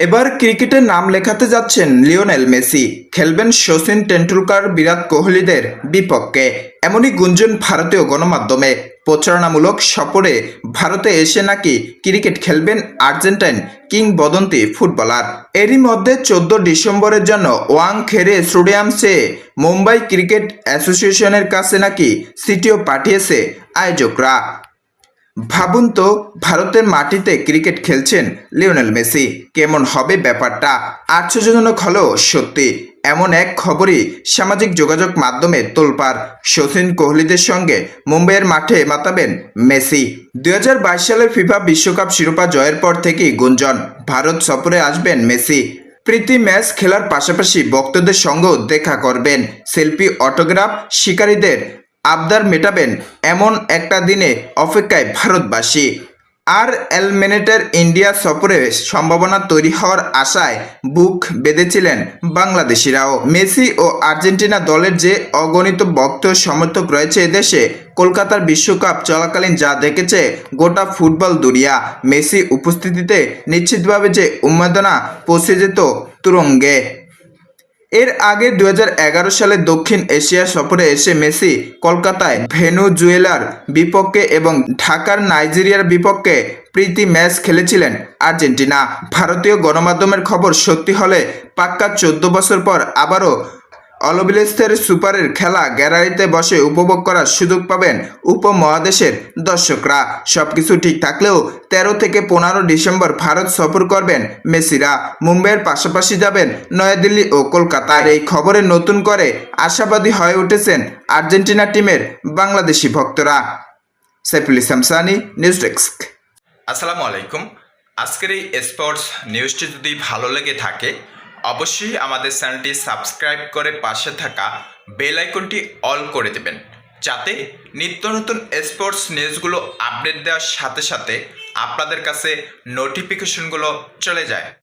এবার ক্রিকেটে নাম লেখাতে যাচ্ছেন লিওনেল মেসি। খেলবেন শচীন টেন্ডুলকার বিরাট কোহলিদের বিপক্ষে। এমনই গুঞ্জন ভারতীয় গণমাধ্যমে। প্রচারণামূলক সফরে ভারতে এসে নাকি ক্রিকেট খেলবেন আর্জেন্টাইন কিংবদন্তি ফুটবলার। এরই মধ্যে চোদ্দ ডিসেম্বরের জন্য ওয়াং খেরে স্টেডিয়ামসে মুম্বাই ক্রিকেট অ্যাসোসিয়েশনের কাছে নাকি সিটিও পাঠিয়েছে আয়োজকরা। ভাবুন তো, ভারতের মাটিতে ক্রিকেট খেলছেন লিওনেল মেসি। কেমন হবে ব্যাপারটা? আশ্চর্যজনক হলো সত্যি। এমন এক খবরই সামাজিক যোগাযোগ মাধ্যমে তোলপার শচীন কোহলিদের সঙ্গে মুম্বাইয়ের মাঠে মাতাবেন মেসি। দুই হাজার বাইশ সালের ফিফা বিশ্বকাপ শিরোপা জয়ের পর থেকেই গুঞ্জন, ভারত সফরে আসবেন মেসি। প্রীতি ম্যাচ খেলার পাশাপাশি ভক্তদের সঙ্গেও দেখা করবেন। সেলফি, অটোগ্রাফ শিকারীদের আবদার মেটাবেন এমন একটা দিনে অপেক্ষায় ভারতবাসী। আর এলমেনেটের ইন্ডিয়া সফরে সম্ভাবনা তৈরি হওয়ার আশায় বুক বেঁধেছিলেন বাংলাদেশিরাও। মেসি ও আর্জেন্টিনা দলের যে অগণিত ভক্ত সমর্থক রয়েছে এদেশে কলকাতার বিশ্বকাপ চলাকালীন যা দেখেছে গোটা ফুটবল দুনিয়া। মেসি উপস্থিতিতে নিশ্চিতভাবে যে উন্মাদনা পৌঁছে যেত তুরঙ্গে। এর আগে দু হাজার এগারো সালে দক্ষিণ এশিয়া সফরে এসে মেসি কলকাতায় ভেনুজুয়েলার বিপক্ষে এবং ঢাকার নাইজেরিয়ার বিপক্ষে প্রীতি ম্যাচ খেলেছিলেন। আর্জেন্টিনা। ভারতীয় গণমাধ্যমের খবর সত্যি হলে পাক্কা চোদ্দ বছর পর আবারও অলবিলেস্তের সুপারের খেলা গ্যালারিতে বসে উপভোগ করার সুযোগ পাবেন উপমহাদেশের দর্শকরা। সবকিছু ঠিক থাকলেও তেরো থেকে পনেরো ডিসেম্বর ভারত সফর করবেন মেসিরা। মুম্বাইয়ের পাশাপাশি যাবেন নয়াদিল্লি ও কলকাতায়। এই খবরে নতুন করে আশাবাদী হয়ে উঠেছেন আর্জেন্টিনা টিমের বাংলাদেশি ভক্তরা। Saiful Islam Sani, news desk. আসসালামু আলাইকুম। আজকের এই স্পোর্টস নিউজটি যদি ভালো লেগে থাকে অবশ্যই আমাদের চ্যানেলটি সাবস্ক্রাইব করে পাশে থাকা বেল আইকনটি অল করে দেবেন। যাতে নিত্য নতুন স্পোর্টস নিউজগুলো আপডেট দেওয়ার সাথে সাথে আপনাদের কাছে নোটিফিকেশনগুলো চলে যায়।